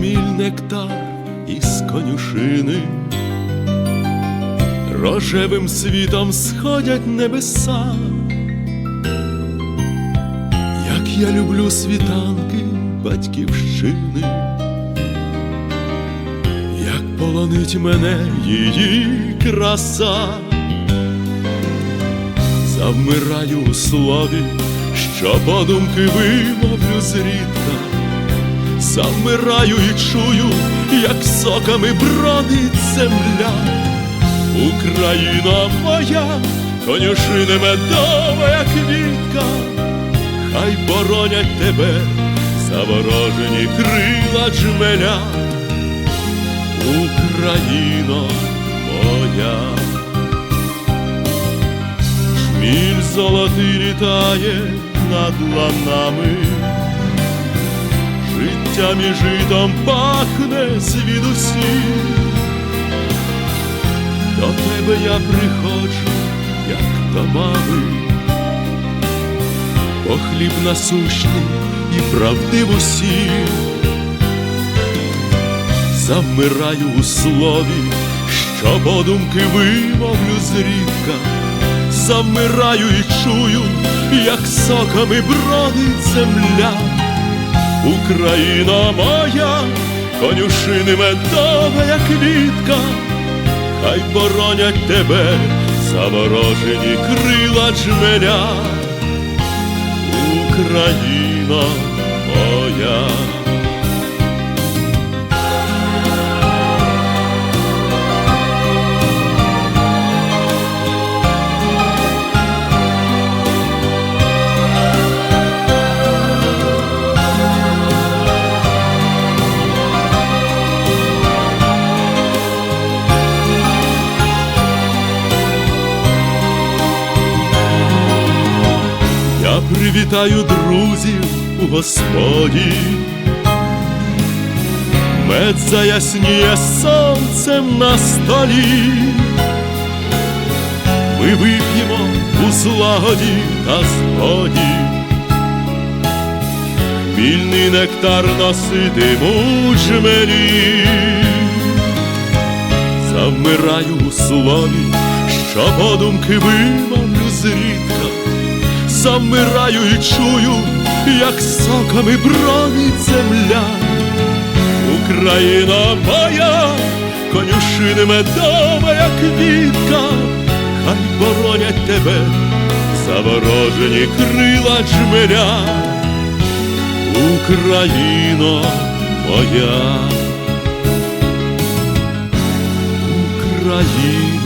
жміль нектар із конюшини, рожевим світом сходять небеса, як я люблю світанки батьківщини, як полонить мене її краса, завмираю у слові, що подумки вимовлю зрідка. Замираю і чую, як соками бродить земля. Україна моя, конюшина медова квітка, хай боронять тебе заворожені крила джмеля. Україно моя, жміль золотий літає над ланами життям і житом пахне звідусіль. До тебе я приходжу, як до мами, бо хліб насущний і правдиву сіль. Завмираю у слові, що подумки вимовлю зрідка, завмираю і чую, як соками бродить земля. Україна моя, конюшини медова квітка, хай боронять тебе заморожені крила джмеля. Україна привітаю друзів у Господі, мед заясніє сонцем на столі. Ми вип'ємо у злагоді та згоді, Хмільний нектар носитиму жмелі, завмираю у слові, що подумки вимовлю зрідка замираю і чую, як соками бронить земля. Україна моя, конюшини медова як квітка, хай боронять тебе заворожені крила джмеля. Україно моя, Україно